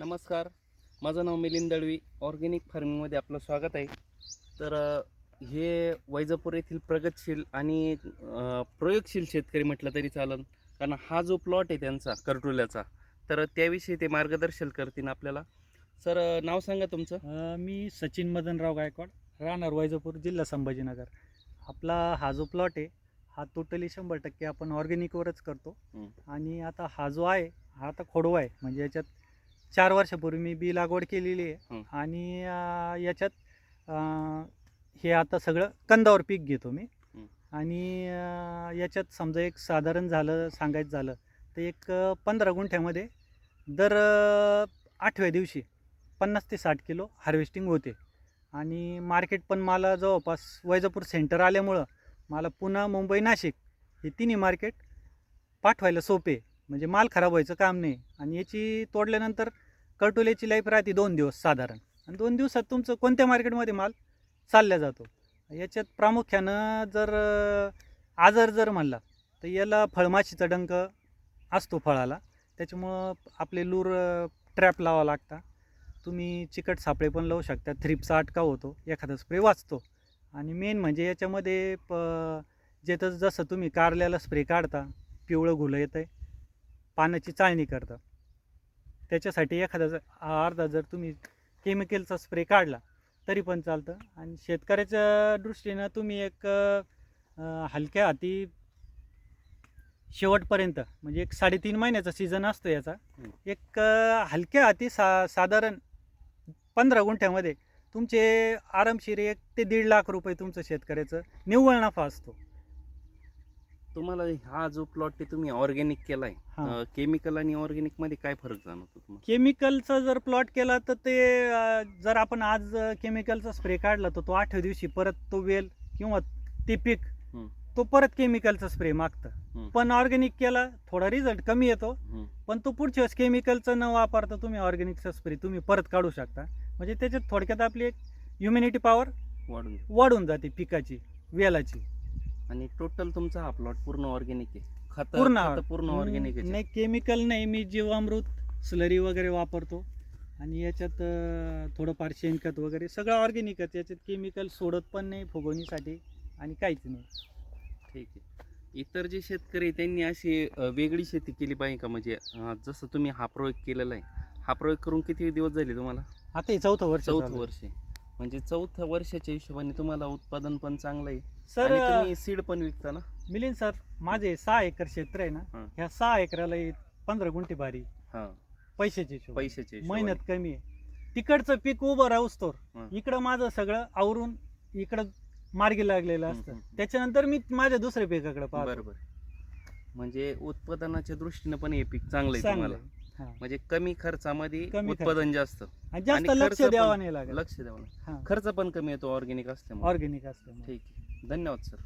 नमस्कार. माझं नाव मिलिंद दळवी. ऑर्गॅनिक फार्मिंगमध्ये आपलं स्वागत आहे. तर हे वैजापूर येथील प्रगतशील आणि प्रयोगशील शेतकरी म्हटलं तरी चालेल कारण हा जो प्लॉट आहे त्यांचा करटुल्याचा तर त्याविषयी ते मार्गदर्शन करतील आपल्याला. सर नाव सांगा तुमचं. मी सचिन मदनराव गायकवाड राहणार वैजापूर जिल्हा संभाजीनगर. आपला हा जो प्लॉट आहे हा टोटली शंभर टक्के आपण ऑर्गॅनिकवरच करतो. आणि आता हा जो आहे हा आता खोडवा आहे. म्हणजे याच्यात चार वर्षापूर्वी मी बी लागवड केलेली. आहे आणि अ, याच्यात अ, हे आता सगळं कंदावर पीक घेतो मी हं. आणि अ, याच्यात समजा एक साधारण झालं सांगायचं झालं तर एक अ, पंधरा गुंठ्यामध्ये दर अ, आठव्या दिवशी पन्नास ते साठ किलो हार्वेस्टिंग होते आणि मार्केट पण मला जवळपास वैजापूर सेंटर आल्यामुळं मला पुन्हा मुंबई नाशिक हे तिन्ही मार्केट पाठवायला सोपे म्हणजे माल खराब व्हायचं काम नाही. आणि याची तोडल्यानंतर कर्टोल्याची लाईफ राहते दोन दिवस साधारण. आणि दोन दिवसात तुमचं कोणत्या मार्केटमध्ये माल चालल्या जातो? याच्यात प्रामुख्यानं जर आजार जर म्हणला तर याला फळमाशीचा डंक असतो फळाला. त्याच्यामुळं आपले लूर ट्रॅप लावा लागता. तुम्ही चिकट सापळे पण लावू शकता. थ्रिपचा अटकाव होतो. एखादा स्प्रे वाचतो. आणि मेन म्हणजे याच्यामध्ये प जे तर जसं तुम्ही कारल्याला स्प्रे काढता पिवळं घुलं येतं आहे पानाची चाळणी करता. त्याच्यासाठी एखादा जर अर्धा जर तुम्ही केमिकलचा स्प्रे काढला तरी पण चालतं. आणि शेतकऱ्याच्या दृष्टीनं तुम्ही एक हलक्या हाती शेवटपर्यंत म्हणजे एक साडेतीन महिन्याचा सीझन असतो याचा. एक हलक्या हाती सा साधारण पंधरा गुंठ्यामध्ये तुमचे आरामशीर एक ते दीड लाख रुपये तुमचं शेतकऱ्याचं निव्वळ नफा असतो. तुम्हाला हा जो प्लॉट आहे तुम्ही ऑर्गॅनिक केलाय. हां. केमिकल आणि ऑर्गॅनिकमध्ये काय फरक जाणवतो तुम्हाला? केमिकलचा जर प्लॉट केला तर ते अं, जर आपण आज केमिकलचा स्प्रे काढला तर तो आठव्या दिवशी परत तो वेल किंवा ते पीक. तो परत केमिकलचा स्प्रे मागतं. पण ऑर्गॅनिक केला थोडा रिझल्ट कमी येतो. पण तो पुढच्या वेळेस केमिकलचं न वापरता तुम्ही ऑर्गॅनिकचा स्प्रे तुम्ही परत काढू शकता. म्हणजे त्याच्यात थोडक्यात आपली एक ह्युमिनिटी पॉवर वाढून वाढून जाते पिकाची वेलाची. आणि टोटल तुमचा हा प्लॉट पूर्ण ऑर्गॅनिक आहे. खत पूर्ण खतं पूर्ण ऑर्गॅनिक आहे. नाही केमिकल नाही मी जीवामृत स्लरी वगैरे वापरतो. आणि याच्यात अं, थोडंफार शेणखत वगैरे सगळं ऑर्गॅनिकच याच्यात केमिकल सोडत पण नाही फुगवणीसाठी आणि काहीच नाही. ठीक आहे. इतर जे शेतकरी आहे, त्यांनी अशी अ, वेगळी शेती केली पाहिजे का? म्हणजे अ, जसं तुम्ही हा प्रयोग केलेला आहे हा प्रयोग करून किती दिवस झाले तुम्हाला? आता हे चौथं वर्ष चौथं चालू आहे. वर्ष आहे. म्हणजे चौथ्या वर्षाच्या हिशोबाने तुम्हाला उत्पादन पण चांगलं आहे सर आणि तुम्ही सीड पण विकता ना मिलिंद सर माझे सहा एकर क्षेत्र आहे ना. ह्या सहा एकराला पंधरा गुंठे हा पैशाची हिशोबाने. पैशाच्या हिशोबाने. मेहनत कमी आहे तिकडचं पीक उभं राहूस तोर हं. इकडं माझं सगळं आवरून इकडं मार्गी लागलेलं असतं. त्याच्यानंतर मी माझ्या दुसऱ्या पिकाकडे पाहतो बरोबर म्हणजे उत्पादनाच्या दृष्टीने पण हे पीक चांगलं आहे चांगलं तुम्हाला आहे. म्हणजे कमी खर्चामध्ये कमी उत्पादन जास्त. आणि जास्त आणि लक्ष खर्च द्यावा नाही लागत. लक्ष द्यावं. हा. खर्च पण कमी येतो ऑर्गॅनिक असल्यामुळे. ऑर्गॅनिक असतं ठीक आहे. धन्यवाद सर